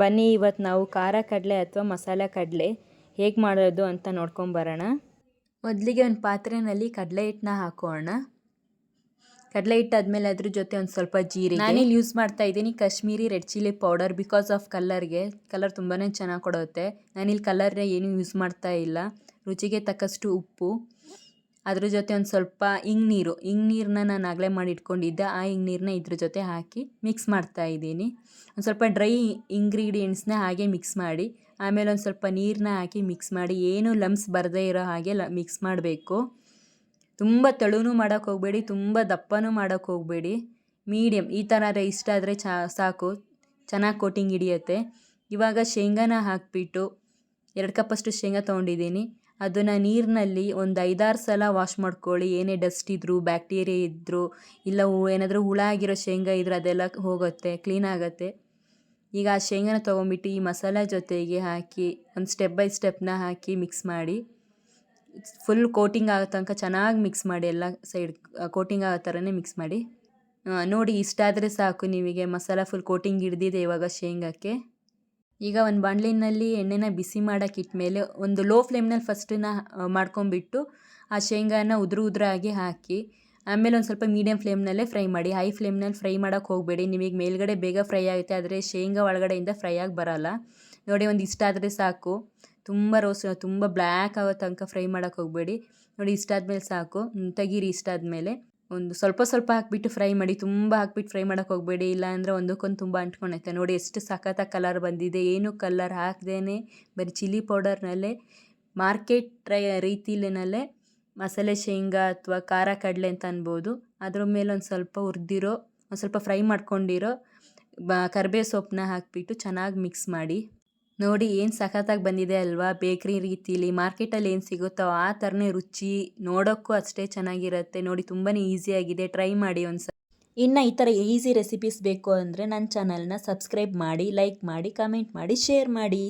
ಬನ್ನಿ ಇವತ್ತು ನಾವು ಖಾರ ಕಡಲೆ ಅಥವಾ ಮಸಾಲೆ ಕಡಲೆ ಹೇಗೆ ಮಾಡೋದು ಅಂತ ನೋಡ್ಕೊಂಬರೋಣ ಮೊದಲಿಗೆ ಒಂದು ಪಾತ್ರೆಯಲ್ಲಿ ಕಡಲೆ ಹಿಟ್ಟನ್ನ ಹಾಕೋಣ. ಕಡಲೆ ಹಿಟ್ಟು ಆದಮೇಲೆ ಅದ್ರ ಜೊತೆ ಒಂದು ಸ್ವಲ್ಪ ಜೀರಿಗೆ. ನಾನಿಲ್ಲಿ ಯೂಸ್ ಮಾಡ್ತಾ ಇದ್ದೀನಿ Kashmiri red chilli powder because of ಕಲರ್ಗೆ colour ತುಂಬಾ ಚೆನ್ನಾಗಿ ಕೊಡುತ್ತೆ. ನಾನಿಲ್ಲಿ ಕಲರ್ನ ಏನೂ ಯೂಸ್ ಮಾಡ್ತಾ ಇಲ್ಲ. ರುಚಿಗೆ ತಕ್ಕಷ್ಟು ಉಪ್ಪು. ಅದ್ರ ಜೊತೆ ಒಂದು ಸ್ವಲ್ಪ ಇಂಗ್ ನೀರು ಇಂಗ್ ನೀರನ್ನ ನಾನು ಆಗಲೇ ಮಾಡಿ ಇಟ್ಕೊಂಡಿದ್ದೆ ಆ ಇಂಗ್ ನೀರನ್ನ ಇದ್ರ ಜೊತೆ ಹಾಕಿ ಮಿಕ್ಸ್ ಮಾಡ್ತಾ ಇದ್ದೀನಿ. ಒಂದು ಸ್ವಲ್ಪ ಡ್ರೈ ಇಂಗ್ರೀಡಿಯೆಂಟ್ಸ್ನ ಹಾಗೆ ಮಿಕ್ಸ್ ಮಾಡಿ, ಆಮೇಲೆ ಒಂದು ಸ್ವಲ್ಪ ನೀರನ್ನ ಹಾಕಿ ಮಿಕ್ಸ್ ಮಾಡಿ, ಏನು ಲಮ್ಸ್ ಬರದೇ ಇರೋ ಹಾಗೆ ಲ ಮಿಕ್ಸ್ ಮಾಡಬೇಕು. ತುಂಬ ತೆಳುನೂ ಮಾಡೋಕ್ಕೆ ಹೋಗಬೇಡಿ, ತುಂಬ ದಪ್ಪನೂ ಮಾಡೋಕ್ಕೆ ಹೋಗಬೇಡಿ. ಮೀಡಿಯಮ್ ಈ ಥರ ಇಷ್ಟ ಆದರೆ ಚಾ, ಸಾಕು. ಚೆನ್ನಾಗಿ ಕೋಟಿಂಗ್ ಹಿಡಿಯುತ್ತೆ. ಇವಾಗ ಶೇಂಗಾನ ಹಾಕಿಬಿಟ್ಟು, ಎರಡು ಕಪ್ಪಷ್ಟು ಶೇಂಗಾ ತೊಗೊಂಡಿದ್ದೀನಿ. ಅದನ್ನು ನೀರಿನಲ್ಲಿ ಒಂದು ಐದಾರು ಸಲ ವಾಶ್ ಮಾಡ್ಕೊಳ್ಳಿ. ಏನೇ ಡಸ್ಟ್ ಇದ್ದರೂ ಬ್ಯಾಕ್ಟೀರಿಯಾ ಇದ್ದರೂ ಇಲ್ಲ ಏನಾದರೂ ಹುಳ ಆಗಿರೋ ಶೇಂಗಾ ಇದ್ದರೆ ಅದೆಲ್ಲ ಹೋಗುತ್ತೆ ಕ್ಲೀನ್ ಆಗುತ್ತೆ. ಈಗ ಆ ಶೇಂಗಾನ ತೊಗೊಂಬಿಟ್ಟು ಈ ಮಸಾಲ ಜೊತೆಗೆ ಹಾಕಿ, ಒಂದು ಸ್ಟೆಪ್ ಬೈ ಸ್ಟೆಪ್ನ ಹಾಕಿ ಮಿಕ್ಸ್ ಮಾಡಿ ಫುಲ್ ಕೋಟಿಂಗ್ ಆಗೋ ತನಕ ಚೆನ್ನಾಗಿ ಮಿಕ್ಸ್ ಮಾಡಿ ಎಲ್ಲ ಸೈಡ್ ಕೋಟಿಂಗ್ ಆಗೋ ಥರನೇ ಮಿಕ್ಸ್ ಮಾಡಿ. ನೋಡಿ ಇಷ್ಟ ಆದರೆ ಸಾಕು ನಿಮಗೆ ಮಸಾಲ ಫುಲ್ ಕೋಟಿಂಗ್ ಹಿಡ್ದಿದೆ ಇವಾಗ ಶೇಂಗಾಕ್ಕೆ. ಈಗ ಒಂದು ಬಾಣಲಿನಲ್ಲಿ ಎಣ್ಣೆನ ಬಿಸಿ ಮಾಡೋಕೆ ಇಟ್ಮೇಲೆ ಒಂದು ಲೋ ಫ್ಲೇಮ್ನಲ್ಲಿ ಫಸ್ಟನ್ನ ಮಾಡ್ಕೊಂಬಿಟ್ಟು ಆ ಶೇಂಗಾನ ಉದುರು ಉದುರಾಗಿ ಹಾಕಿ, ಆಮೇಲೆ ಒಂದು ಸ್ವಲ್ಪ ಮೀಡಿಯಮ್ ಫ್ಲೇಮ್ನಲ್ಲೇ ಫ್ರೈ ಮಾಡಿ. ಹೈ ಫ್ಲೇಮ್ನಲ್ಲಿ ಫ್ರೈ ಮಾಡೋಕ್ಕೆ ಹೋಗಬೇಡಿ. ನಿಮಗೆ ಮೇಲ್ಗಡೆ ಬೇಗ ಫ್ರೈ ಆಗುತ್ತೆ, ಆದರೆ ಶೇಂಗಾ ಒಳಗಡೆಯಿಂದ ಫ್ರೈ ಆಗಿ ಬರೋಲ್ಲ. ನೋಡಿ, ಒಂದು ಇಷ್ಟ ಆದರೆ ಸಾಕು. ತುಂಬ ರೋಸ್, ತುಂಬ ಬ್ಲ್ಯಾಕ್ ಆಗೋ ತನಕ ಫ್ರೈ ಮಾಡೋಕ್ಕೆ ಹೋಗಬೇಡಿ. ನೋಡಿ, ಇಷ್ಟ ಆದಮೇಲೆ ಸಾಕು. ತೆಗೀರಿ ಇಷ್ಟ ಆದಮೇಲೆ. ಒಂದು ಸ್ವಲ್ಪ ಸ್ವಲ್ಪ ಹಾಕ್ಬಿಟ್ಟು ಫ್ರೈ ಮಾಡಿ, ತುಂಬ ಹಾಕ್ಬಿಟ್ಟು ಫ್ರೈ ಮಾಡೋಕೆ ಹೋಗಬೇಡಿ. ಇಲ್ಲ ಅಂದರೆ ಒಂದಕ್ಕೊಂದು ತುಂಬ ಅಂಟ್ಕೊಂಡೈತೆ. ನೋಡಿ ಎಷ್ಟು ಸಖತ್ತಾಗಿ ಕಲರ್ ಬಂದಿದೆ. ಏನು ಕಲರ್ ಹಾಕ್ದೇ ಬರೀ ಚಿಲ್ಲಿ ಪೌಡರ್ನಲ್ಲೇ ಮಾರ್ಕೆಟ್ ಟ್ರೈ ರೀತಿಲಿನಲ್ಲೇ ಮಸಾಲೆ ಶೇಂಗಾ ಅಥವಾ ಖಾರ ಕಡಲೆ ಅಂತ ಅನ್ಬೋದು. ಅದ್ರ ಮೇಲೆ ಒಂದು ಸ್ವಲ್ಪ ಹುರಿದಿರೋ, ಒಂದು ಸ್ವಲ್ಪ ಫ್ರೈ ಮಾಡ್ಕೊಂಡಿರೋ ಬ ಸೊಪ್ಪನ್ನ ಹಾಕಿಬಿಟ್ಟು ಚೆನ್ನಾಗಿ ಮಿಕ್ಸ್ ಮಾಡಿ. ನೋಡಿ ಏನು ಸಖತ್ತಾಗಿ ಬಂದಿದೆ ಅಲ್ವಾ? ಬೇಕ್ರಿ ರೀತಿಲಿ ಮಾರ್ಕೆಟಲ್ಲಿ ಏನು ಸಿಗುತ್ತೋ ಆ ಥರನೇ ರುಚಿ ನೋಡೋಕ್ಕೂ ಅಷ್ಟೇ ಚೆನ್ನಾಗಿರುತ್ತೆ. ನೋಡಿ ತುಂಬಾ ಈಸಿಯಾಗಿದೆ ಟ್ರೈ ಮಾಡಿ ಒಂದು ಇನ್ನು ಈ ಥರ ಈಸಿ ರೆಸಿಪೀಸ್ ಬೇಕು ಅಂದರೆ ನನ್ನ ಚಾನಲ್ನ ಸಬ್ಸ್ಕ್ರೈಬ್ ಮಾಡಿ ಲೈಕ್ ಮಾಡಿ ಕಮೆಂಟ್ ಮಾಡಿ ಶೇರ್ ಮಾಡಿ.